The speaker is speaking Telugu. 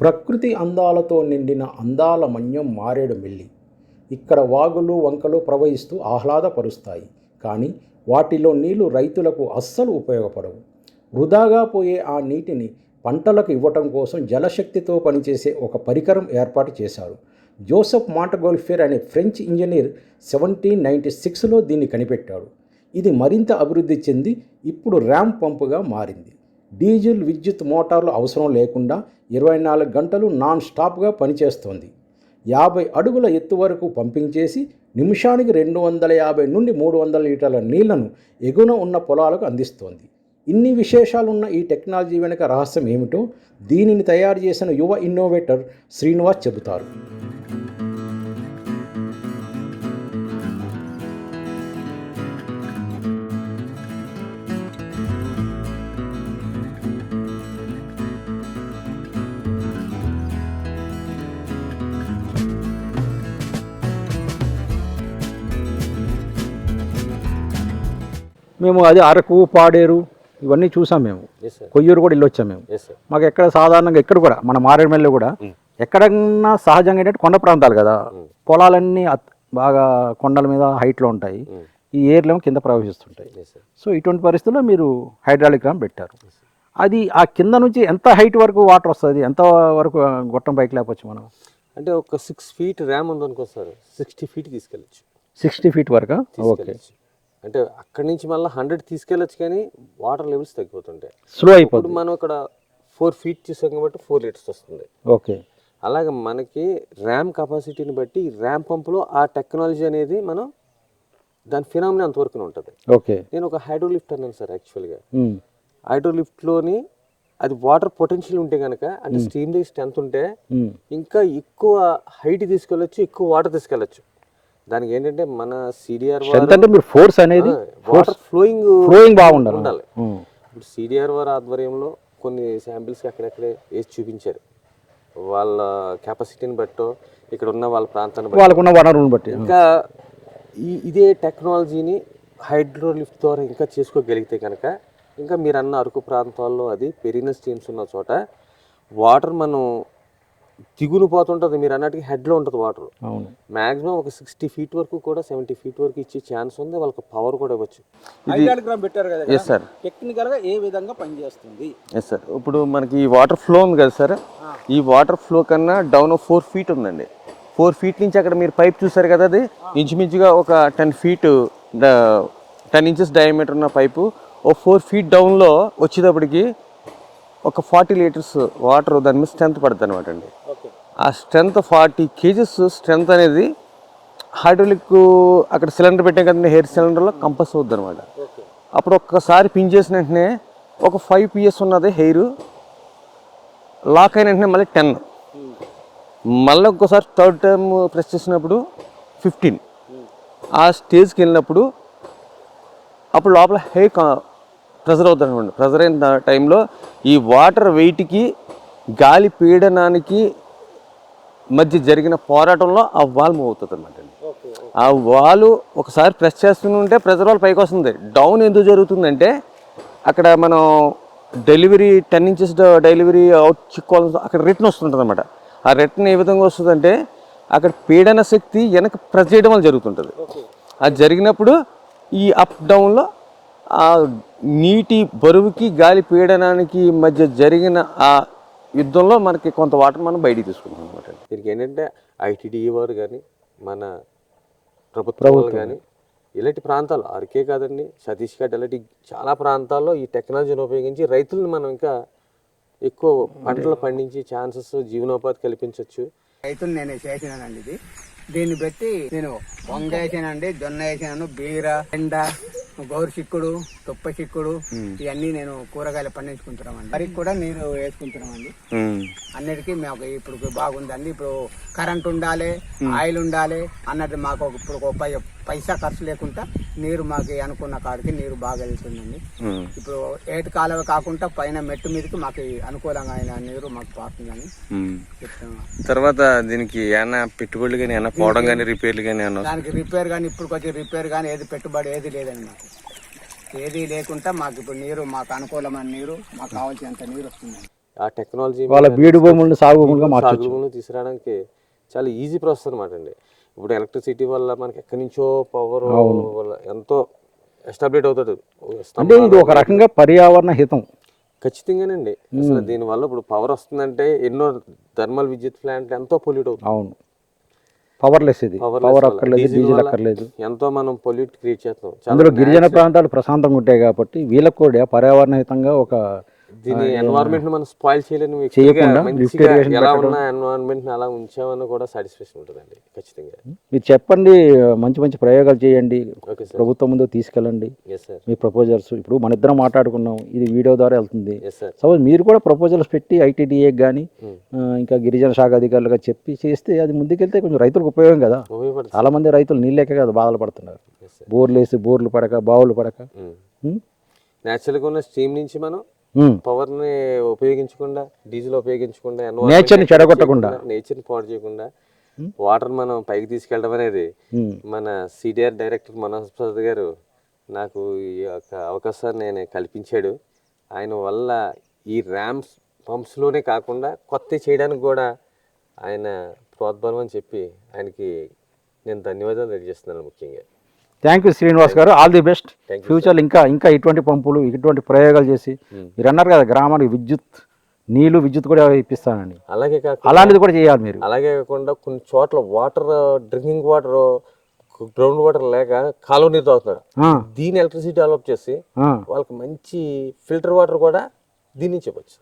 ప్రకృతి అందాలతో నిండిన అందాల మన్యం మారేడు మిల్లి. ఇక్కడ వాగులు వంకలు ప్రవహిస్తూ ఆహ్లాదపరుస్తాయి. కానీ వాటిలో నీళ్ళు రైతులకు అస్సలు ఉపయోగపడవు. వృధాగా పోయే ఆ నీటిని పంటలకు ఇవ్వటం కోసం జలశక్తితో పనిచేసే ఒక పరికరం ఏర్పాటు చేశారు. జోసెఫ్ మాంటగోల్ఫేర్ అనే ఫ్రెంచ్ ఇంజనీర్ సెవెంటీన్ నైంటీ సిక్స్లో దీన్ని కనిపెట్టాడు ఇది మరింత అభివృద్ధి చెంది ఇప్పుడు ర్యాంప్ పంపుగా మారింది. డీజిల్ విద్యుత్ మోటార్లు అవసరం లేకుండా ఇరవై నాలుగు గంటలు నాన్ స్టాప్గా పనిచేస్తోంది. యాభై అడుగుల ఎత్తు వరకు పంపింగ్ చేసి నిమిషానికి రెండు వందల యాభై నుండి మూడు వందల లీటర్ల నీళ్ళను ఎగున ఉన్న పొలాలకు అందిస్తోంది. ఇన్ని విశేషాలున్న ఈ టెక్నాలజీ వెనుక రహస్యం ఏమిటో దీనిని తయారు చేసిన యువ ఇన్నోవేటర్ శ్రీనివాస్ చెబుతారు. మేము అది అరకు పాడేరు ఇవన్నీ చూసాం మేము. కొయ్యూరు కూడా ఇల్లు వచ్చాం మేము. మాకు ఎక్కడ సాధారణంగా ఎక్కడ కూడా మన మారేడుమల్లి కూడా ఎక్కడన్నా సహజంగా ఏంటంటే కొండ ప్రాంతాలు కదా. పొలాలన్నీ అత్- బాగా కొండల మీద హైట్లో ఉంటాయి. ఈ ఏర్లేమో కింద సార్ సో ఇటువంటి పరిస్థితుల్లో మీరు హైడ్రాలిక్ ర్యామ్ పెట్టారు. అది ఆ కింద నుంచి ఎంత హైట్ వరకు వాటర్ వస్తుంది? ఎంత వరకు గొట్టం పైకి లేపచ్చు మనం? అంటే ఒక సిక్స్ ఫీట్ ర్యామ్ ఉందనుకో సార్ సిక్స్టీ ఫీట్ తీసుకెళ్ళచ్చు. సిక్స్టీ ఫీట్ వరకు? ఓకే. అంటే అక్కడి నుంచి మళ్ళీ హండ్రెడ్ తీసుకెళ్ళచ్చు కానీ వాటర్ లెవెల్స్ తగ్గిపోతుంటాయి. స్లో ఇప్పుడు అయిపోతుంది మనం ఇక్కడ ఫోర్ ఫీట్ చూసాం కాబట్టి ఫోర్ లీటర్స్ వస్తుంది. ఓకే. అలాగే మనకి ర్యామ్ కెపాసిటీని బట్టి ర్యామ్ పంపులో ఆ టెక్నాలజీ అనేది మనం దాని ఫినామినా అంతవరకు ఉంటుంది. ఓకే. నేను ఒక హైడ్రో లిఫ్ట్ అన్నాను సార్ యాక్చువల్గా. ఉమ్, హైడ్రో లిఫ్ట్లోని అది వాటర్ పొటెన్షియల్ ఉంటే కనుక అంటే స్టీమ్ ది స్ట్రెంత్ ఉంటే ఉమ్, ఇంకా ఎక్కువ హైట్ తీసుకెళ్ళొచ్చు ఎక్కువ వాటర్ తీసుకెళ్ళొచ్చు. దానికి ఏంటంటే మన సిడిఆర్ అంటే మీరు ఫోర్స్ అనేది వాటర్ ఫ్లోయింగ్ ఫ్లోయింగ్ బాగుండాలి. ఉండాలి. ఇప్పుడు సిడిఆర్ వారి ఆధ్వర్యంలో కొన్ని శాంపిల్స్ అక్కడక్కడే వేసి చూపించారు. వాళ్ళ కెపాసిటీని బట్టో ఇక్కడ ఉన్న వాళ్ళ ప్రాంతాన్ని బట్టి. వాళ్ళకున్న వనరులను బట్టి ఇంకా ఈ ఇదే టెక్నాలజీని హైడ్రో లిఫ్ట్ ద్వారా ఇంకా చేసుకోగలిగితే కనుక ఇంకా మీరు అన్న అరకు ప్రాంతాల్లో అది పెరిగిన స్ట్రీమ్స్ ఉన్న చోట వాటర్ మనం దిగులు పోతుంటుంది మీరు అన్నట్టుగా హెడ్లో ఉంటుంది వాటర్ అవును. మ్యాక్సిమం ఒక సిక్స్టీ ఫీట్ వరకు కూడా సెవెంటీ ఫీట్ వరకు ఇచ్చే ఛాన్స్ ఉంది వాళ్ళకి పవర్ కూడా ఇవ్వచ్చు. పెట్టారు కదా ఎస్ సార్. టెక్నికల్గా ఏ విధంగా పనిచేస్తుంది? ఎస్ సార్ ఇప్పుడు మనకి ఈ వాటర్ ఫ్లో ఉంది కదా సార్ ఈ వాటర్ ఫ్లో కన్నా డౌన్ ఫోర్ ఫీట్ ఉందండి. ఫోర్ ఫీట్ నుంచి అక్కడ మీరు పైప్ చూసారు కదా అది? ఇంచుమించుగా ఒక ten feet ten inches diameter ఉన్న పైపు ఓ ఫోర్ ఫీట్ డౌన్లో వచ్చేటప్పటికి ఒక ఫార్టీ లీటర్స్ వాటర్ దాని మీద స్ట్రెంత్ పడుతుంది అనమాట అండి. ఆ స్ట్రెంత్ ఫార్టీ కేజీస్ స్ట్రెంత్ అనేది హైడ్రోలిక్ అక్కడ సిలిండర్ పెట్టే కదండి హెయిర్ సిలిండర్లో కంపల్స్ అవుద్ది అనమాట అప్పుడు ఒక్కసారి పిన్ చేసిన వెంటనే ఒక ఫైవ్ పిఎస్ ఉన్నది హెయిర్ లాక్ అయిన వెంటనే మళ్ళీ టెన్. మళ్ళీ ఒక్కసారి థర్డ్ టైం ప్రెస్ చేసినప్పుడు ఫిఫ్టీన్. ఆ స్టేజ్కి వెళ్ళినప్పుడు అప్పుడు లోపల హెయిర్ ప్రెజర్ అవుతుంది అనమాట ప్రెజర్ అయిన టైంలో ఈ వాటర్ వెయిట్కి గాలి పీడనానికి మధ్య జరిగిన పోరాటంలో ఆ వాల్ మూవ్ అవుతుంది అనమాట ఆ వాలు ఒకసారి ప్రెస్ చేస్తూనే ఉంటే ప్రెజర్ వాల్ పైకి వస్తుంది. డౌన్ ఎందుకు జరుగుతుందంటే అక్కడ మనం delivery ten inches delivery out చిక్కోవాలి అక్కడ రిటర్న్ వస్తుంటుంది అనమాట ఆ రిటర్న్ ఏ విధంగా వస్తుందంటే అక్కడ పీడన శక్తి వెనక ప్రెస్ చేయడం వల్ల జరుగుతుంటుంది. అది జరిగినప్పుడు ఈ అప్ డౌన్లో ఆ నీటి బరువుకి గాలి పీడనానికి మధ్య జరిగిన ఆ యుద్ధంలో మనకి కొంత వాటర్ మనం బయటికి తీసుకుంటాం అనమాట దీనికి ఏంటంటే ఐటీడీఈ వారు కానీ మన ప్రభుత్వాలు కానీ ఇలాంటి ప్రాంతాలు అరకే కాదండి సతీష్ ఘాట్ ఇలాంటి చాలా ప్రాంతాల్లో ఈ టెక్నాలజీని ఉపయోగించి రైతులను మనం ఇంకా ఎక్కువ పంటలు పండించి ఛాన్సెస్ జీవనోపాధి కల్పించవచ్చు రైతులు నేను చేసినానండి ఇది. దీన్ని బట్టి నేను వంగ వేసానండి జొన్న వేసాను బీర ఎండ గౌరు చిక్కుడు తుప్ప చిక్కుడు ఇవన్నీ నేను కూరగాయలు పండించుకుంటున్నామండి. వరికి కూడా నీరు వేసుకుంటున్నామండి. అన్నిటికీ మాకు ఇప్పుడు బాగుందండి ఇప్పుడు కరెంట్ ఉండాలి ఆయిల్ ఉండాలి అన్నట్టు మాకు ఇప్పుడు ఒక పై- పైసా ఖర్చు లేకుండా నీరు మాకు అనుకున్న కాడికి నీరు బాగా వెళ్తుందండి. ఇప్పుడు ఏటి కాలువ కాకుండా పైన మెట్టు మీదకి మాకు అనుకూలంగా అయిన నీరు మాకు చెప్తున్నాం. తర్వాత దీనికి ఏమైనా పెట్టుబడులు కానీ ఏమైనా పోవడం కానీ రిపేర్లు కానీ దానికి రిపేర్ కానీ ఇప్పుడు కొంచెం రిపేర్ కానీ ఏది పెట్టుబడి ఏది లేదండి మాకు. ఏది లేకుండా మాకు ఇప్పుడు నీరు మాకు అనుకూలమైన నీరు మాకు కావాల్సినంత నీరు వస్తుందండి ఆ టెక్నాలజీ వాళ్ళ బీడు భూములను సాగు భూములుగా తీసుకురావడానికి చాలా ఈజీ ప్రాసెస్ అనమాట అండి. ఇప్పుడు ఎలక్ట్రిసిటీ వల్ల మనకి ఎక్కడి నుంచో పవర్ వల్ల ఎంతో ఎస్టాబ్లిట్ అవుతుంది. అంటే ఇది ఒక రకంగా పర్యావరణ హితం. ఖచ్చితంగానండి. అసలు దీనివల్ల ఇప్పుడు పవర్ వస్తుందంటే ఎన్నో థర్మల్ విద్యుత్ ప్లాంట్ ఎంతో పొల్యూట్ అవుతుంది. అవును. పవర్లెస్ ఇది. పవర్. అక్కర్లేదు డీజిల్ అక్కర్లేదు. ఎంతో మనం పొల్యూట్ క్రియేట్ చేస్తాం అందులో గిరిజన ప్రాంతాలు ప్రశాంతంగా ఉంటాయి కాబట్టి వీళ్ళకు కూడా పర్యావరణ హితంగా ఒక దీని ఎన్వైరన్మెంట్ మనం స్పాయిల్ చేయలేని ఎలా. ఉన్న ఎన్వైరన్మెంట్ అలా ఉంచామని కూడా సాటిస్ఫాక్షన్ ఉంటుందండి ఖచ్చితంగా. మీరు చెప్పండి మంచి మంచి ప్రయోగాలు చేయండి. ప్రభుత్వం ముందు తీసుకెళ్ళండి. మీ ప్రపోజల్స్ ఇప్పుడు మన ఇద్దరం మాట్లాడుకున్నాం ఇది వీడియో ద్వారా వెళ్తుంది. సపోజ్ మీరు కూడా ప్రపోజల్స్ పెట్టి ఐటీడీఏకి కానీ. ఇంకా గిరిజన శాఖ అధికారులుగా చెప్పి చేస్తే అది ముందుకెళ్తే కొంచెం రైతులకు ఉపయోగం కదా. చాలా మంది రైతులు నీళ్ళేక కదా బాధలు పడుతున్నారు. బోర్లు వేసి బోర్లు పడక బావులు పడక. ఉమ్, న్యాచురల్గా ఉన్న స్టీమ్ నుంచి మనం ఉమ్, పవర్ని ఉపయోగించకుండా డీజిల్ ఉపయోగించకుండా Nature ని చెడగొట్టకుండా. నేచర్ని పాడు చేయకుండా వాటర్ మనం పైకి తీసుకెళ్ళడం అనేది. మన సిడిఆర్ డైరెక్టర్ మనోజ్ ప్రసాద్ గారు నాకు ఈ యొక్క అవకాశాన్ని నేను కల్పించాడు ఆయన వల్ల ఈ ర్యామ్స్ పంప్స్లోనే కాకుండా కొత్త చేయడానికి కూడా ఆయన ప్రోద్బలం అని చెప్పి ఆయనకి నేను ధన్యవాదాలు తెలియజేస్తున్నాను ముఖ్యంగా థ్యాంక్ యూ శ్రీనివాస్ గారు. ఆల్ ది బెస్ట్ ఫ్యూచర్లో ఇంకా ఇంకా ఇటువంటి పంపులు ఇటువంటి ప్రయోగాలు చేసి మీరు అన్నారు కదా గ్రామానికి విద్యుత్ నీళ్ళు విద్యుత్ కూడా ఇప్పిస్తానని అలాగే అలాంటిది కూడా చేయాలి మీరు. అలాగే కాకుండా కొన్ని చోట్ల water drinking water ground water లేక కాలువ నీరు తాగుతున్నారు. దీని ఎలక్ట్రిసిటీ డెవలప్ చేసి. వాళ్ళకి మంచి ఫిల్టర్ వాటర్ కూడా దీని నుంచి ఇవ్వచ్చు.